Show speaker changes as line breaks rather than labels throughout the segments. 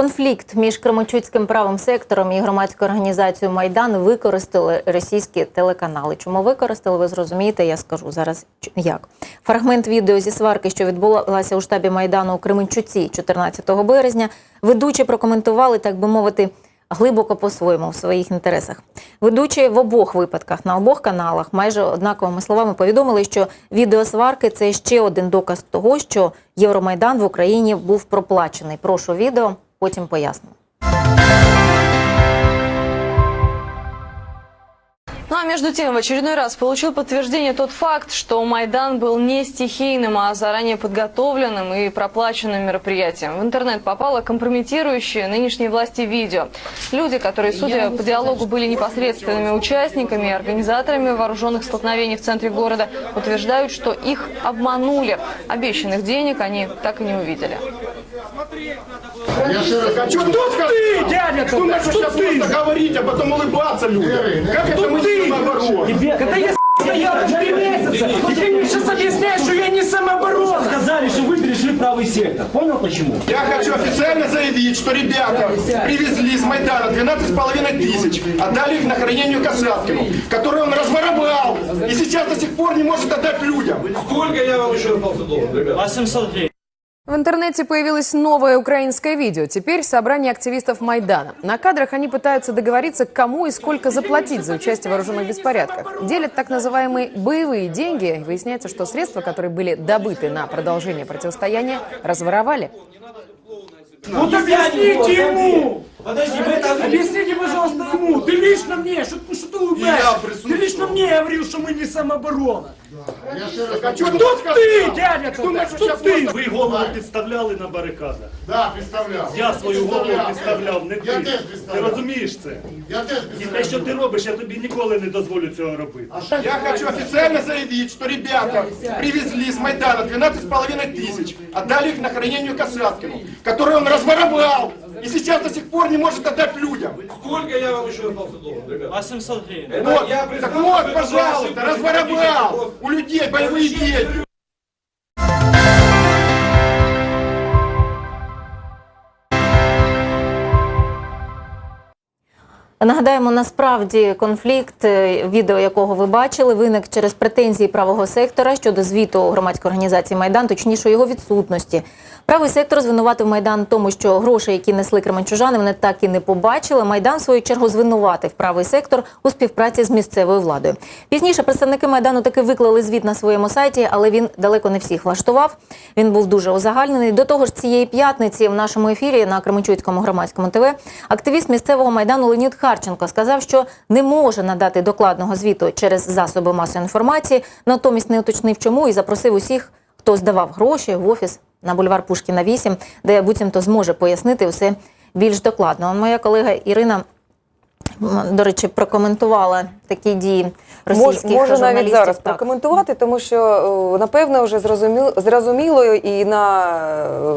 Конфлікт між Кременчуцьким правим сектором і громадською організацією Майдан використали російські телеканали. Чому використали, ви зрозумієте, я скажу зараз як. Фрагмент відео зі сварки, що відбулася у штабі Майдану у Кременчуці 14 березня, ведучі прокоментували, так би мовити, глибоко по-своєму в своїх інтересах. Ведучі в обох випадках на обох каналах майже однаковими словами повідомили, що відео сварки це ще один доказ того, що Євромайдан в Україні був проплачений. Прошу відео, потім поясню.
Ну а между тем, в очередной раз получил подтверждение тот факт, что Майдан был не стихийным, а заранее подготовленным и проплаченным мероприятием. В интернет попало компрометирующее нынешние власти видео. Люди, которые, судя по диалогу, были непосредственными участниками и организаторами вооруженных столкновений в центре города, утверждают, что их обманули. Обещанных денег они так и не увидели.
Я ще раз
А что кто ты, дядя? Кто начал сейчас просто говорить, а потом улыбаться людям? Как это мы с наоборот?
Когда я стоял там три месяца, и ты мне сейчас объясняешь, что я не самооборона. Сказали, что вы перешли в правый сектор. Понял почему?
Я хочу официально заявить, что ребята привезли с Майдана 12,5 тысяч, отдали их на хранение Касаткину, который он разворовал и сейчас до сих пор не может отдать людям.
Сколько я вам еще остался должен, ребят?
800 гривен.
В интернете появилось новое украинское видео. Теперь собрание активистов Майдана. На кадрах они пытаются договориться, кому и сколько заплатить за участие в вооруженных беспорядках. Делят так называемые боевые деньги. Выясняется, что средства, которые были добыты на продолжение противостояния, разворовали.
Вот объясните ему! Подожди, мы это... Объясните, пожалуйста, ему! Ты лично мне! Что, ты- что ты улыбаешься? Ты лично мне говорил, что мы не самооборона!
Я ще раз хочу
Кто ты, дядя?
Кто начал
Кто
сейчас
ты?
просто...
Ви голову підставляли на барикадах.
Да, представляв.
Я свою голову підставляв, не
Я
ти.
теж
Ти
підставляв.
розумієш це?
Я теж
І те, що ти робиш, я тобі ніколи не дозволю цього робити.
Я хочу официально заявить, что ребята привезли с Майдана 12,5 тысяч, отдали их на хранение Касаткину, который он разворовал и сейчас до сих пор не может отдать людям.
Сколько я вам еще остался должен, ребят?
800 гривен.
Это
Вот,
я
так
признаю,
вот,
что это
пожалуйста,
ваши
разворовал у людей боевые деньги.
Нагадаємо, насправді конфлікт, е, відео якого ви бачили, виник через претензії правого сектора щодо звіту громадської організації Майдан, точніше його відсутності. Правий сектор звинуватив Майдан тому, що гроші, які несли кременчужани, вони так і не побачили. Майдан в свою чергу звинуватив правий сектор у співпраці з місцевою владою. Пізніше представники майдану таки виклали звіт на своєму сайті, але він далеко не всіх влаштував. Він був дуже узагальнений. До того ж, цієї п'ятниці в нашому ефірі на Кременчуцькому громадському ТВ активіст місцевого майдану Леонід Харченко сказав, що не може надати докладного звіту через засоби масової інформації, натомість не уточнив, чому і запросив усіх, хто здавав гроші в офіс на бульвар Пушкіна 8, де буцімто зможе пояснити все більш докладно. Моя колега Ірина. До речі, прокоментувала такі дії російських
Мож, можу навіть зараз
Так.
прокоментувати, тому що напевно вже зрозуміло, зрозуміло і на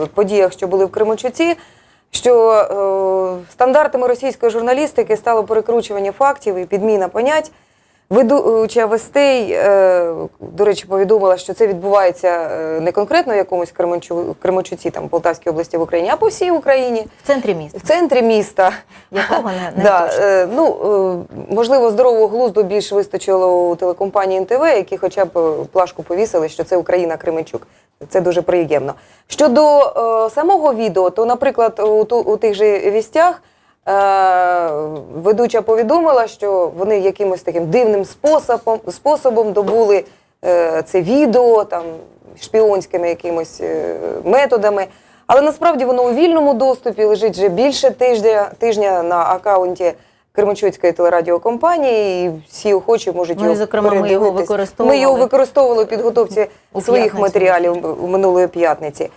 е, подіях, що були в Кременчуці, що е, стандартами російської журналістики стало перекручування фактів і підміна понять. Ведуча Вестей, е, до речі, повідомила, що це відбувається е, не конкретно в якомусь Кременчу, Кременчуці, там Полтавській області в Україні, а по всій Україні,
в центрі міста,
в центрі міста.
якого не,
Да, е, ну, е, можливо, здорового глузду більш вистачило у телекомпанії НТВ, які хоча б е, плашку повісили, що це Україна Кременчук. Це дуже приємно. Щодо е, самого відео, то, наприклад, у, ту- у тих же вістях е, ведуча повідомила, що вони якимось таким дивним способом, способом добули е, це відео там, шпіонськими якимось е, методами. Але насправді воно у вільному доступі лежить вже більше тижня, тижня на акаунті Кременчуцької телерадіокомпанії, і всі охочі можуть
Ну,
його
зокрема, ми його використовували.
Ми його використовували у підготовці
У
своїх матеріалів минулої п'ятниці.